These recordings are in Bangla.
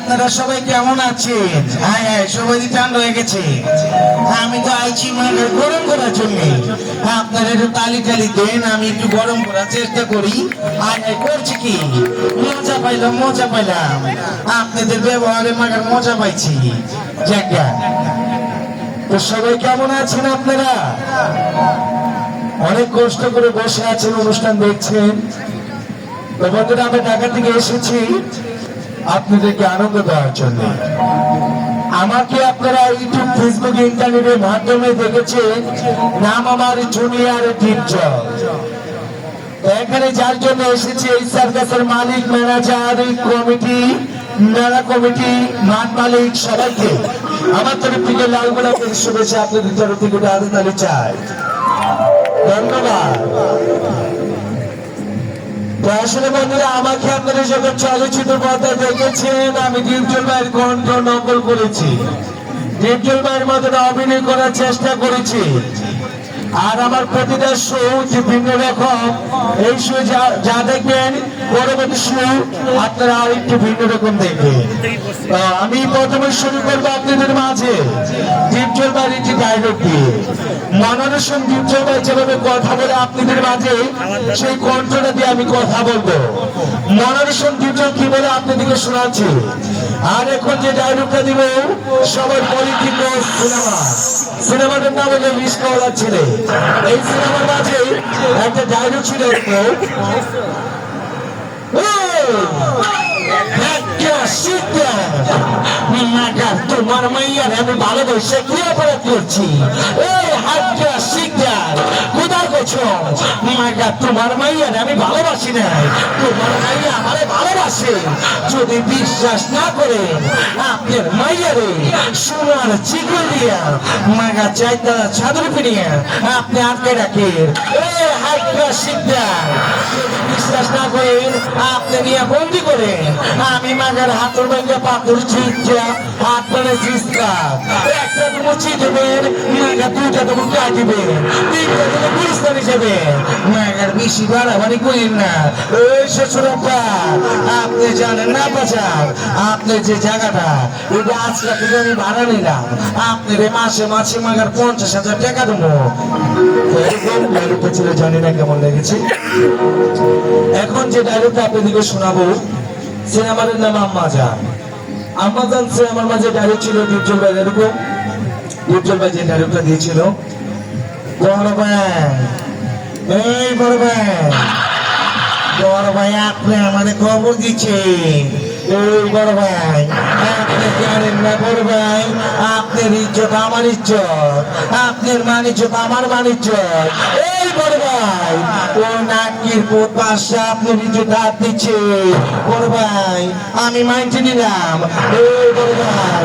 আপনারা সবাই কেমন আছেন? হ্যাঁ হ্যাঁ সবাই ঠান্ডা হয়ে গেছে? আমি তো আইছি মানে গরম করার জন্য। আপনারা একটু তালি টালি দেন, আমি একটু গরম করার চেষ্টা করি। আর এই করছি কি? মজা পাইলাম মজা পাইলাম। আপনাদের ব্যবহারে মাগার মজা পাইছি। জায়গা তো সবাই কেমন আছেন আপনারা? অনেক কষ্ট করে বসে আছেন, অনুষ্ঠান দেখছেন। তো বন্ধুরা, আমি ঢাকা থেকে এসেছি। আপনাদেরকে আনন্দ দেওয়ার জন্য। আমাকে আপনারা ইউটিউব ফেসবুক ইন্টারনেটের মাধ্যমে দেখেছেন, নাম আমার জুনিয়র টিপচর তো এখানে যার জন্য এসেছি এই সার্কাসের মালিক, ম্যানেজার কমিটি, মেলা কমিটি মাঠ মালিক সবাইকে। আমার তরফ থেকে লাল গোলাপের শুভেচ্ছা আপনাদের তরফ থেকে তালি চাই। ধন্যবাদ। তো আসলে বন্ধুরা, আমাকে আপনারা যখন চলচ্চিত্র পর্দায় দেখেছেন, আমি ডিপজল ভাইয়ের কণ্ঠ নকল করেছি। ডিপজল ভাইয়ের মতন অভিনয় করার চেষ্টা করেছি। আর আমার প্রতিটা যে ভিন্ন রকম। এই শো যা দেখবেন, পরবর্তী শো আপনারা আর একটু ভিন্ন রকম দেখবেন। আমি প্রথমে শুরু করব আপনাদের মাঝে ডিপজল ভাইয়ের একটি ডায়লগ দিয়ে। ভাই যেভাবে কথা বলে আপনাদের মাঝে, সেই কণ্ঠটা দিয়ে আমি কথা বলব। মনোরসম ডিপজল কি বলে আপনাদেরকে শোনাচ্ছি? আর এখন যে ডায়লগটা দিব, সবাই পলিথিন সিনেমা। সিনেমাটার নাম হলো মিসকাওয়ালার ছেলে। এই সিনেমার মাঝে একটা ডায়লগ ছিল তোমার মাইয়ার আমি ভালোবাসে কি অপরাধ করছি। তোমার মাইয়ার আমি ভালোবাসি না তোমার মাইয়া আমারে ভালোবাসে। যদি বিশ্বাস না করে আপনার মাইয়ারে সোনার চিকন দিয়া মাগা চাইতা চাদর ফিরিয়ে আপনি আটকে রাখেন। করেন আপনি নিয়ে বন্দি করে আমি মাগার হাতের ভেঙে পাথর ছিঁচা হাত চিস্তা একটা মাগা কাটিবেন তিনটা মাগার বেশি বাড়াবাড়ি করেন না। ওই শ্বশুরপ্পা আপনি জানেন না আপনি যে জায়গাটা আজকে থেকে আমি ভাড়া নিলাম। আপনার এই মাসে মাসে মাগার পঞ্চাশ হাজার টাকা দেবো। ডায়লগটা ছিল জানি না কেমন লেগেছে। এখন যে ডায়লগটা আপনাদেরকে শোনাবো, সিনেমার নাম আম্মাজান আম্মাজান আমার মাঝে ডায়ু ছিল দুর্জল ভাই এরকম দুর্জল ভাই যে ডায়ুটা দিয়েছিল। বড় ভাই, এই বড় ভাই বড় ভাই আপনি আমাদের খবর দিচ্ছে এই বড় ভাই, আপনি জানেন না বড় ভাই আপনার ইজ্জত আমার ইজ্জত। আপনার মান ইজ্জত আমার মান ইজ্জত এই বড় ভাই, ও নাকির পোত বাসা আপনার ইজ্জত হাত দিচ্ছে। বড় ভাই, আমি মানছি নিলাম। এই বড় ভাই,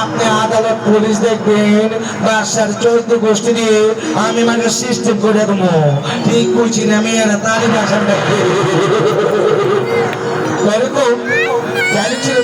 আপনি আদালত পুলিশ দেখবেন বাসার চৌদ্দ গোষ্ঠী দিয়ে আমি মানে সিস্টেম করে দেবো। ঠিক করছি না, মেয়েরা, তারই বাসার দেখবে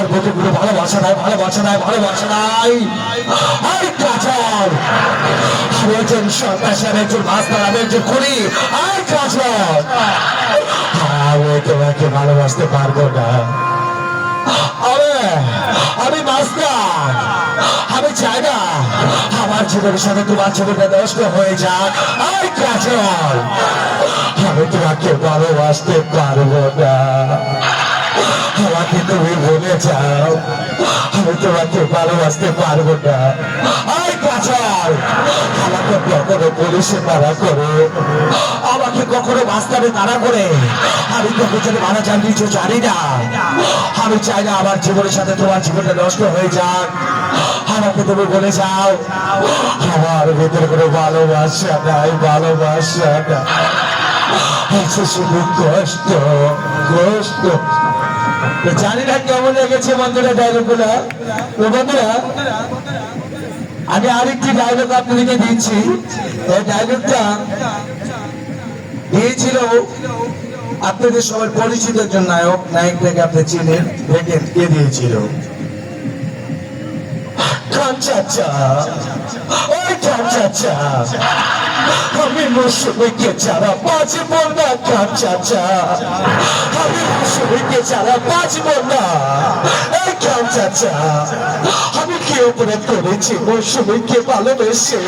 আমার কোনো ভালোবাসা নাই ভালোবাসা নাই ভালোবাসা নাই। আমি ভালোবাসতে পারব না। আমি মাস্টার। আমি চাই না। আমার জীবনের সাথে তোমার জীবনটা নষ্ট হয়ে যাক। আর কাজল আমি তোমাকে ভালোবাসতে পারব না। আমাকে তুমি বলে যাও আমি তোমাকে ভালোবাসতে পারব না। আমাকে কখনো পুলিশে তাড়া করে। করে। আমি তো পেছনে মারা যান, কিছু জানি না। আমি চাই না আমার জীবনের সাথে তোমার জীবনটা নষ্ট হয়ে যাক। আমাকে তুমি বলে যাও, আমার ভেতরে কোনো ভালোবাসা নাই ভালোবাসা নাই। শুধু কষ্ট কষ্ট। জানি না কেমন লেগেছে বন্ধুরা ডায়লগগুলা। তো বন্ধুরা, আমি আরেকটি ডায়লগ আপনাদেরকে এই ডায়লগটা দিয়েছিল আপনাদের সবার পরিচিত একজন নায়ক নায়কটাকে আপনি চিনেন, দেখেন, কে দিয়েছিল? ওই খান চাচা আমি মৌসুমীকে ছাড়া বাঁচব না খান চাচা আমি মৌসুমীকে ছাড়া বাঁচব না, এই খান চাচা আমি কি অপরাধ করেছি মৌসুমীকে ভালোবেসে?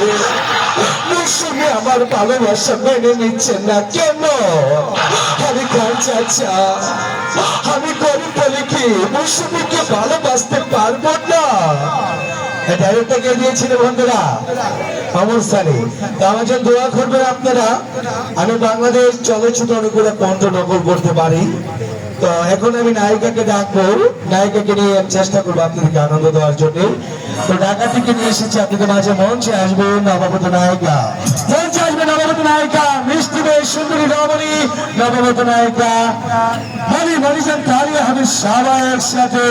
মৌসুমী আমার ভালোবাসা মেনে নিচ্ছে না কেন? আমি খান চাচা আমি গরিব বলে কি মৌসুমীকে ভালোবাসতে পারব না? ডাইরেক্টরকে দিয়েছিল বন্ধুরা? অমর সানি। তো আমার জন্য দোয়া করবেন আপনারা। আমি বাংলাদেশ চলচ্চিত্র অনুকূলে কণ্ঠ নকল করতে পারি। তো এখন আমি নায়িকাকে ডাকবো। নায়িকাকে নিয়ে চেষ্টা করব আপনাদেরকে আনন্দ দেওয়ার জন্য। তো ঢাকা থেকে নিয়ে এসেছি আপনাদের মাঝে মঞ্চে আসবে নবগত নায়িকা। মঞ্চে আসবে নবগত নায়িকা, মিষ্টি বেশ সুন্দরী রমণী। নবগত নায়িকা, মনি মনিজান তালিয়া হবে সবাই একসাথে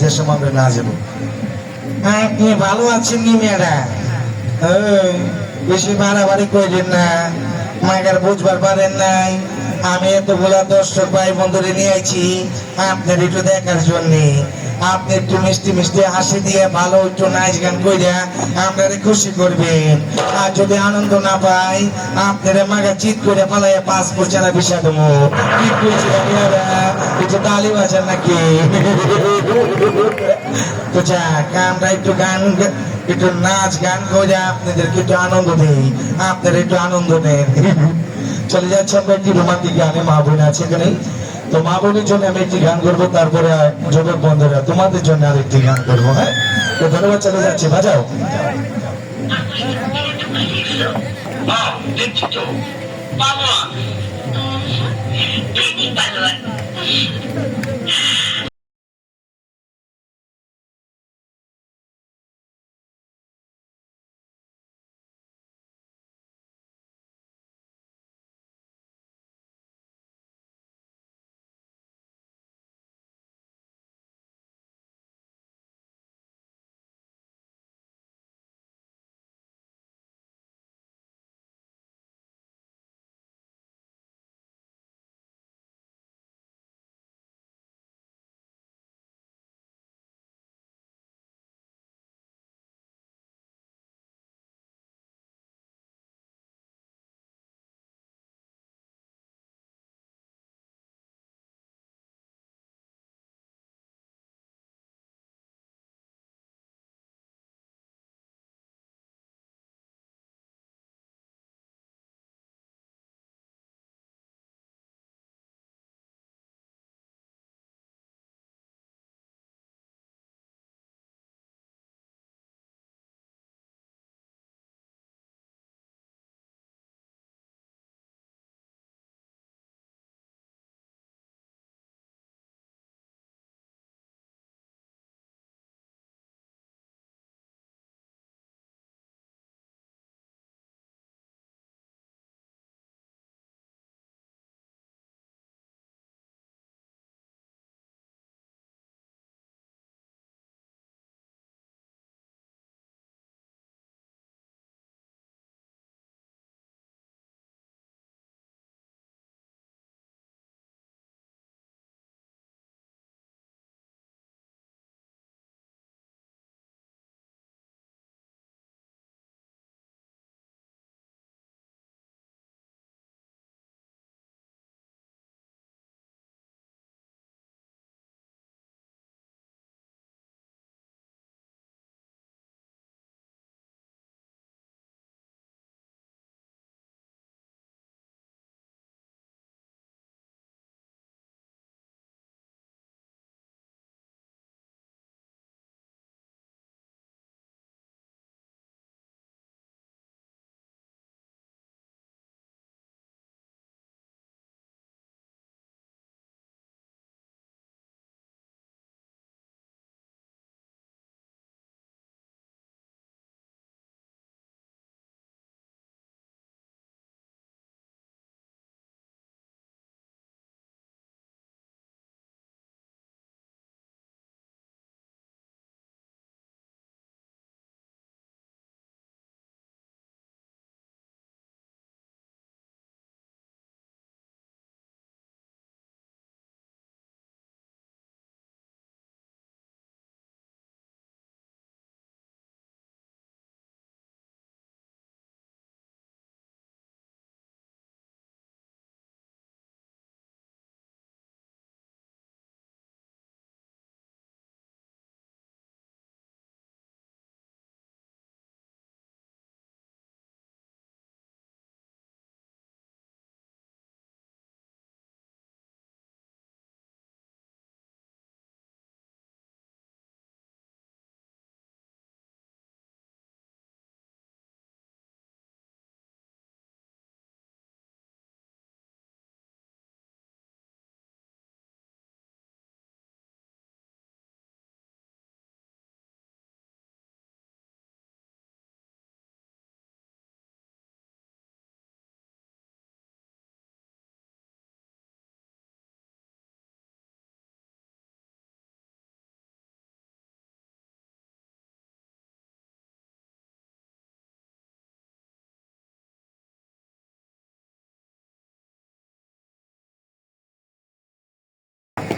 যে সময় না যাব। আপনি ভালো আছেন নি মেয়েরা বেশি বাড়াবাড়ি করলেন না মায়ের বুঝবার পারেন নাই। আমি এতগুলা দর্শক ভাই বন্ধুরে নিয়ে আইছি আপনার একটু দেখার জন্য। আপনি একটু মিষ্টি মিষ্টি হাসি দিয়ে ভালো একটু নাচ গান কইরা আপনারে খুশি করবেন। আর যদি আনন্দ না পাই, আপনারে মাগা চিত করে পালাইয়া পাসপোর্ট ছাড়া বিষয় দেবো। কি আপনারা একটু তালি বাজার নাকি? তো যাক, আমরা একটু গান, একটু নাচ গান করে আপনাদেরকে একটু আনন্দ দেই। আপনারা একটু আনন্দ দেন। চলে যাচ্ছে, আমরা একটি রোমান্টিক গানে মা বোন আছে এখানে। তো মা বোনের জন্য আমি একটি গান করব, তারপরে যুবক বন্ধুরা, তোমাদের জন্য আরেকটি গান করব হ্যাঁ? তো ধন্যবাদ, চলে যাচ্ছে, বাজাও। বাবা।